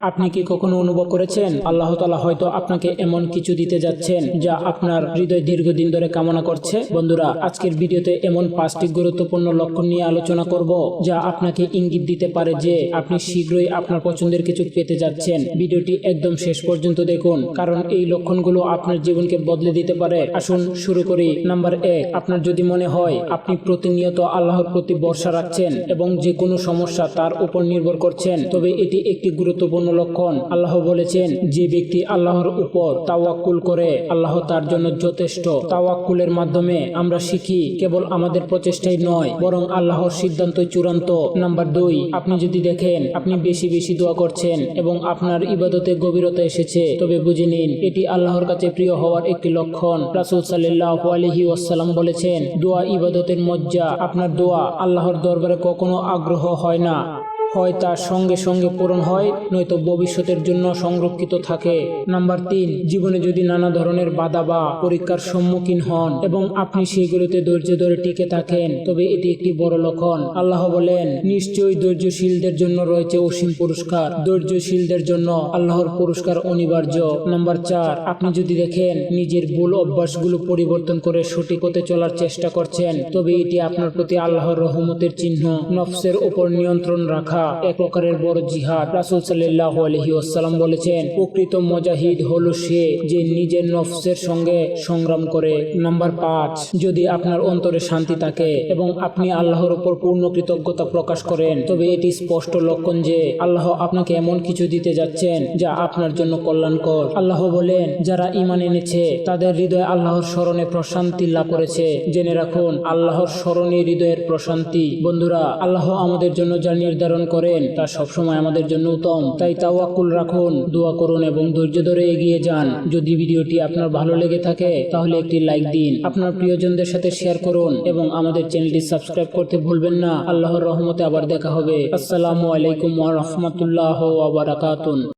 আপনি কি কখনো অনুভব করেছেন? আল্লাহ তালা হয়তো আপনাকে এমন কিছু দিতে যাচ্ছেন যা আপনার হৃদয় দীর্ঘদিন ধরে কামনা করছে। বন্ধুরা, আজকের ভিডিওতে এমন পাঁচটি গুরুত্বপূর্ণ লক্ষণ নিয়ে আলোচনা করব যা আপনাকে ইঙ্গিত দিতে পারে যে আপনি শীঘ্রই আপনার পছন্দের কিছু পেতে যাচ্ছেন। ভিডিওটি একদম শেষ পর্যন্ত দেখুন, কারণ এই লক্ষণগুলো আপনার জীবনকে বদলে দিতে পারে। আসুন শুরু করি। নাম্বার এক, আপনার যদি মনে হয় আপনি প্রতিনিয়ত আল্লাহর প্রতি ভরসা রাখছেন এবং যে কোনো সমস্যা তার উপর নির্ভর করছেন, তবে এটি একটি গুরুত্বপূর্ণ লক্ষণ আল্লাহ বলেছেন, যে ব্যক্তি আল্লাহর উপর তাওয়াক্কুল করে, আল্লাহ তার জন্য যথেষ্ট। তাওয়াক্কুলের মাধ্যমে আমরা শিখি, কেবল আমাদের প্রচেষ্টাই নয়, বরং আল্লাহর সিদ্ধান্তই চূড়ান্ত। নাম্বার দুই, আপনি যদি দেখেন, আপনি বেশি বেশি দোয়া করছেন এবং আপনার ইবাদতে গভীরতা এসেছে, তবে বুঝে নিন, এটি আল্লাহর কাছে প্রিয় হওয়ার একটি লক্ষণ। রাসুল সাল্লাহ আলহি ওয়াসাল্লাম বলেছেন, দোয়া ইবাদতের মজ্জা, আপনার দোয়া আল্লাহর দরবারে কখনো আগ্রহ হয় না। হয় তার সঙ্গে সঙ্গে পূরণ হয়, নয়তো ভবিষ্যতের জন্য সংরক্ষিত থাকে। নাম্বার তিন, জীবনে যদি নানা ধরনের বাধা বা পরীক্ষার সম্মুখীন হন এবং আপনি সেগুলোতে ধৈর্য ধরে টিকে থাকেন, তবে এটি একটি বড় লক্ষণ। আল্লাহ বলেন, নিশ্চয়ই ধৈর্যশীলদের জন্য রয়েছে অসীম পুরস্কার। ধৈর্যশীলদের জন্য আল্লাহর পুরস্কার অনিবার্য। নাম্বার চার, আপনি যদি দেখেন নিজের ভুল অভ্যাসগুলো পরিবর্তন করে সঠিক হতে চলার চেষ্টা করছেন, তবে এটি আপনার প্রতি আল্লাহর রহমতের চিহ্ন। নফসের ওপর নিয়ন্ত্রণ রাখা এক প্রকারের বড় জিহাদ রাসুল সাল্লাহ আলহি ওসাল্লাম বলেছেন, প্রকৃত মজাহিদ হলো সে যে নিজের নফসের সঙ্গে সংগ্রাম করে। নাম্বার পাঁচ, যদি আপনার অন্তরে শান্তি থাকে এবং আপনি আল্লাহর উপর পূর্ণ কৃতজ্ঞতা প্রকাশ করেন, তবে এটি স্পষ্ট লক্ষণ যে আল্লাহ আপনাকে এমন কিছু দিতে যাচ্ছেন যা আপনার জন্য কল্যাণকর। আল্লাহ বলেন, যারা ইমান এনেছে, তাদের হৃদয় আল্লাহর স্মরণে প্রশান্তি লাভ করেছে। জেনে রাখুন, আল্লাহর স্মরণে হৃদয়ের প্রশান্তি। বন্ধুরা, আল্লাহ আমাদের জন্য যা নির্ধারণ করেন, তা সবসময় আমাদের জন্য উত্তম। তাই তাওয়াক্কুল রাখুন, দোয়া করুন এবং ধৈর্য ধরে এগিয়ে যান। যদি ভিডিওটি আপনার ভালো লেগে থাকে, তাহলে একটি লাইক দিন, আপনার প্রিয়জনদের সাথে শেয়ার করুন এবং আমাদের চ্যানেলটি সাবস্ক্রাইব করতে ভুলবেন না। আল্লাহর রহমতে আবার দেখা হবে। আসসালামু আলাইকুম ওয়া রাহমাতুল্লাহ ওয়া বারাকাতুন